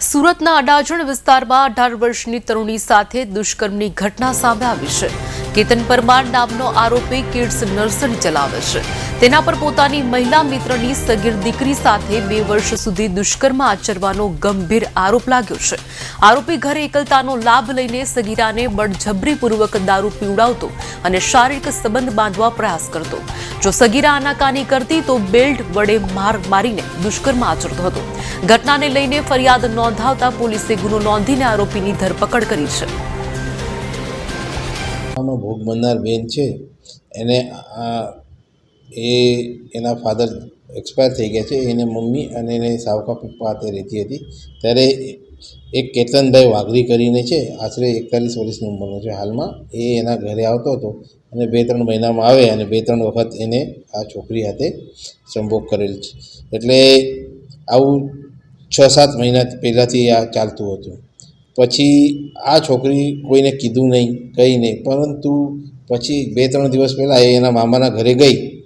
સુરતના અડાજણ વિસ્તારમાં અઢાર વર્ષની તરુણી સાથે દુષ્કર્મની ઘટના સામે આવી છે. કેતન પરમાર નામનો આરોપી કિડ્સ નર્સરી ચલાવે છે. તેના પર પોતાની મહિલા મિત્રની સગીર દીકરી સાથે બે વર્ષ સુધી દુષ્કર્મ આચરવાનો ગંભીર આરોપ લાગ્યો છે. આરોપી ઘરે એકલતાનો લાભ લઈને સગીરાને બળજબરીપૂર્વક દારૂ પીવડાવતો અને શારીરિક સંબંધ બાંધવા પ્રયાસ કરતો. જો સગીરા આનાકાની કરતી તો બેલ્ટ વડે માર મારીને દુષ્કર્મ આચરતો હતો. ઘટનાને લઈને ફરિયાદ નોંધાવતા પોલીસે ગુનો નોંધીને આરોપીની ધરપકડ કરી છે. આનો ભોગ બનનાર બેન છે. એને એ, એના ફાધર એક્સપાયર થઈ ગયા છે. એને મમ્મી અને એને સાવકા પપ્પા હાથે રહેતી હતી. ત્યારે એક કેતનભાઈ વાઘરી કરીને છે, આશરે એકતાલીસ વર્ષની ઉંમરનો છે હાલમાં. એ એના ઘરે આવતો હતો અને બે ત્રણ મહિનામાં આવે અને બે ત્રણ વખત એને આ છોકરી હાથે સંભોગ કરેલ છે. એટલે આવું છ સાત મહિના પહેલાંથી આ ચાલતું હતું. પછી આ છોકરી કોઈને કીધું નહીં, કંઈ નહીં. પરંતુ પછી બે ત્રણ દિવસ પહેલાં એ એના મામાના ઘરે ગઈ.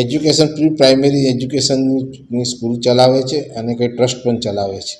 એજ્યુકેશન પ્રી પ્રાઇમરી એજ્યુકેશનની સ્કૂલ ચલાવે છે અને કંઈ ટ્રસ્ટ પણ ચલાવે છે.